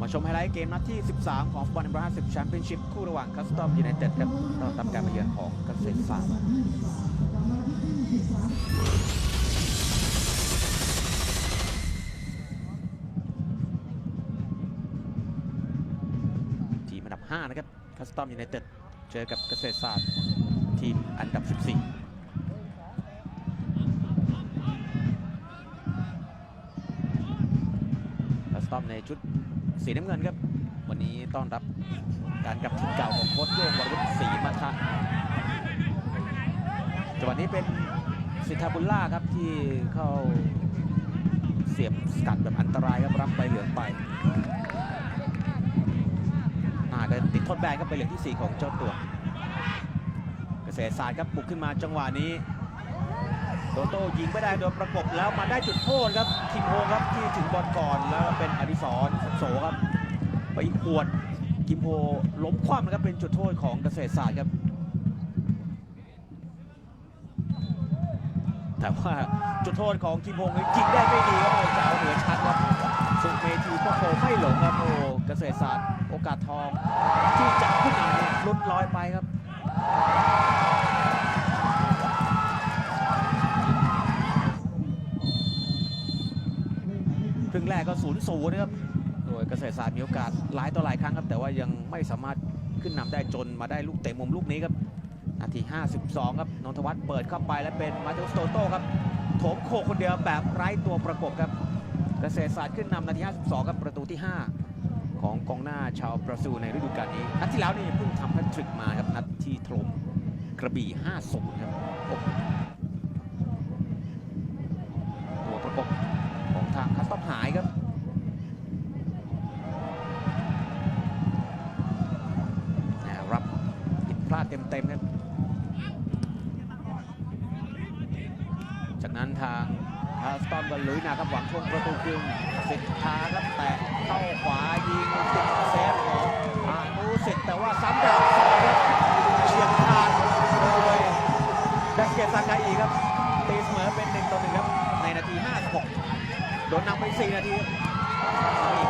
มาชมไฮไลท์เกมนัดที่ 13 ของฟุตบอล150แชมเปี้ยนชิพคู่ระหว่างคัสตอมยูไนเต็ดครับต้อนรับการมาเยือนของเกษตรศาสตร์ทีมอันดับ 5 นะครับคัสตอมยูไนเต็ดเจอกับเกษตรศาสตร์ทีมอันดับ 14คัสตอมในชุด สีน้ำเงินครับ วันนี้ต้อนรับการกลับทีมเก่าของโค้ชโยงวรวุฒิศรีมาทะจังหวะนี้เป็นสิทธาบุลล่าครับที่เข้าเสียบสกัดแบบอันตรายครับรับใบเหลืองไปน่าจะติดโทษแบนครับใบเหลืองที่ 4 ของเจ้าตัว เกษตรศาสตร์ครับบุกขึ้นมาจังหวะนี้ โตโต้ยิงไม่ได้โดนประกบแล้วมาได้จุดโทษครับคิมโฮครับที่ถึงบอลก่อนแล้วเป็นอดิศรสันโสครับ ไปขวดคิมโฮล้มคว่ำนะครับเป็นจุดโทษของเกษตรศาสตร์ครับ แต่ว่าจุดโทษของคิมโฮยิงได้ไม่ดีครับโอ้จะเอาเหนือชั้นครับสุเมธีก็โคไม่หลงครับโอ้เกษตรศาสตร์ โอกาสทองที่จะขึ้นนำหลุดลอยไปครับ 0ูนย์นะครับ โดยเกษตรศาสตร์มีโอกาสหลายต่อหลายครั้งครับ แต่ว่ายังไม่สามารถขึ้นนำได้จนมาได้ลูกเตะมุมลูกนี้ครับ นาที 52 ครับนนทวัฒน์เปิดเข้าไปและเป็นมาเตสโตโต้ครับโถมโคคนเดียวแบบไร้ตัวประกบครับ เกษตรศาสตร์ขึ้นนำนาที 52 ครับประตูที่ 5 ของกองหน้าชาวบราซิลในฤดูกาลนี้ นัดที่แล้วนี่เพิ่งทำแฮตทริกมาครับนัดที่ถล่มกระบี่ 5-0 ครับโอ้โหตัวประกบ ของทางคัสตอมหายครับ แหม่รับผิดพลาด เต็มๆครับจากนั้นทางคัสตอมก็ลุยนะครับหวังทวงประตูคืนสิทธาครับแตะเข้าขวายิงติดเซฟของอานุสิทธิ์แต่ว่าซ้ำดาวสองครับเฉียบขาดโดยแบสเกตซากาอีครับตีเสมอเป็น1ต่อ1ครับในนาที 56 โดนนำไป 4 นาทีอาอีกซัดที่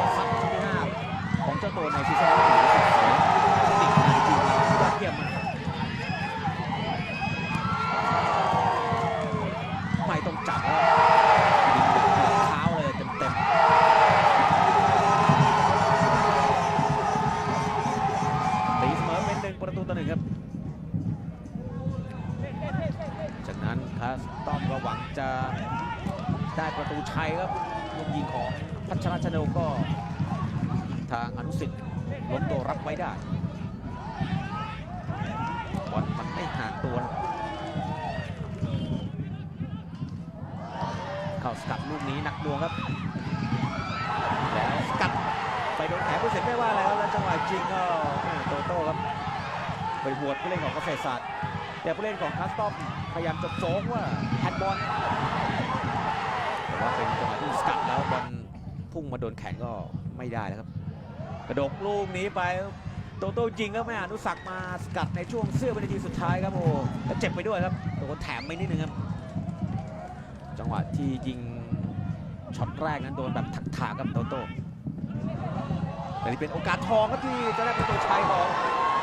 ได้ประตูชัยครับลูกยิงของพัชรชนกก็ ทางอนุสิทธิ์ล้มตัวรับไว้ได้บอลมันไม่ห่างตัว เข้าสกัดลูกนี้หนักดวงครับ แล้วสกัดไปโดนแขนผู้เสร็จไม่ว่าอะไรครับแล้วจังหวะจริงก็โตโต้ครับไปหวดผู้เล่นของเกษตรศาสตร์ แต่ผู้เล่นของคัสตอมพยายามจะโจงว่าแฮนด์บอล ว่าเป็นจังหวะที่สกัดแล้วบอลพุ่งมาโดนแขนก็ไม่ได้แล้วครับ กระดกลูกนี้ไปโตโต้ยิงก็ไม่อนุสักมาสกัดในช่วงเสื้อวินาทีสุดท้ายครับโอ้แล้วเจ็บไปด้วยครับโดนแถมไปนิดนึงครับ จังหวะที่ยิงช็อตแรกนั้นโดนแบบถักถากครับโตโต้แต่นี่เป็นโอกาสทองครับที่จะได้ประตูชัยของ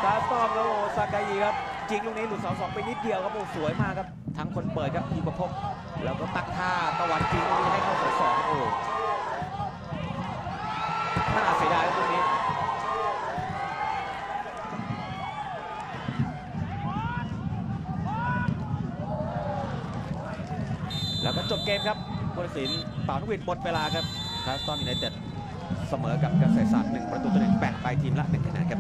คาสตอมแล้วโอ้ซากายีครับยิงลูกนี้หลุดเสาสองไปนิดเดียวครับโอ้สวยมากครับทั้งคนเปิดครับอีประพบแล้วก็ตักท่า ตะวันจริงลูกนี้ให้เข้าเสาสองโอ้น่าเสียดายครับลูกนี้แล้วก็จบเกมครับผู้ตัดสินเป่าทุกวินหมดเวลาครับคาสตอมยูไนเต็ดเสมอกับเกษตรศาสตร์หนึ่งประตูต่อหนึ่งแบ่งไปทีมละหนึ่งคะแนนครับ